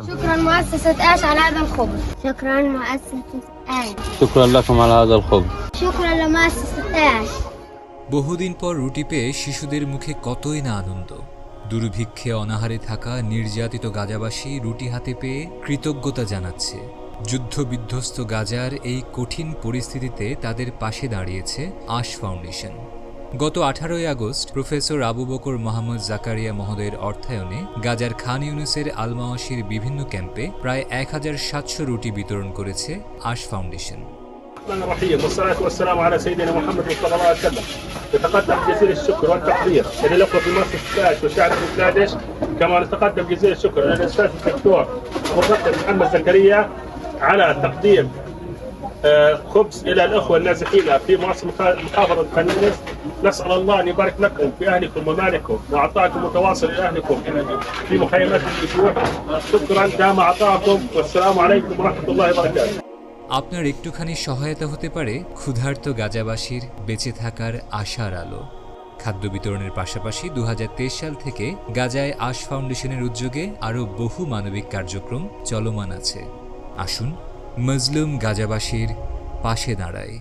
شكرا مؤسسة آش على هذا الخبز شكرا مؤسسة آش شكرا لكم على هذا الخبز شكرا لمؤسسة آش বহুদিন পর রুটি পেয়ে শিশুদের মুখে কতই না আনন্দ দুর্ভিক্ষে অনাহারে থাকা নির্যাতিত গাজাবাসী রুটি হাতে পেয়ে কৃতজ্ঞতা জানাচ্ছে যুদ্ধ বিধ্বস্ত গাজার এই কঠিন পরিস্থিতিতে তাদের পাশে দাঁড়িয়েছে আশ ফাউন্ডেশন গত আঠারোই আগস্ট প্রফেসর আবু বকর মোহাম্মদ জাকারিয়া মহোদয়ের অর্থায়নে গাজার খান ইউনুসের আলমাওয়াসির বিভিন্ন ক্যাম্পে প্রায় এক হাজার সাতশো রুটি বিতরণ করেছে আশ ফাউন্ডেশন الرحمن الرحيم والصلاة والسلام على سيدنا محمد صلى الله عليه وسلم نتقدم جزيل الشكر والتقدير إلى الأخوة في مؤسسة داعش وشعب بنغلاديش كما نتقدم جزيل الشكر إلى الأستاذ الدكتور مفكر محمد زكريا على تقديم آه، خبز إلى الأخوة النازحين في مؤسسة محافظة خانيونس نسأل الله أن يبارك لكم في أهلكم ومالكم وعطاءكم متواصل إلى أهلكم في مخيمات الجوع شكرا دام عطاءكم والسلام عليكم ورحمة الله وبركاته আপনার একটুখানি সহায়তা হতে পারে ক্ষুধার্ত গাজাবাসীর বেঁচে থাকার আশার আলো খাদ্য বিতরণের পাশাপাশি দু সাল থেকে গাজায় আশ ফাউন্ডেশনের উদ্যোগে আরও বহু মানবিক কার্যক্রম চলমান আছে আসুন মজলুম গাজাবাসীর পাশে দাঁড়ায়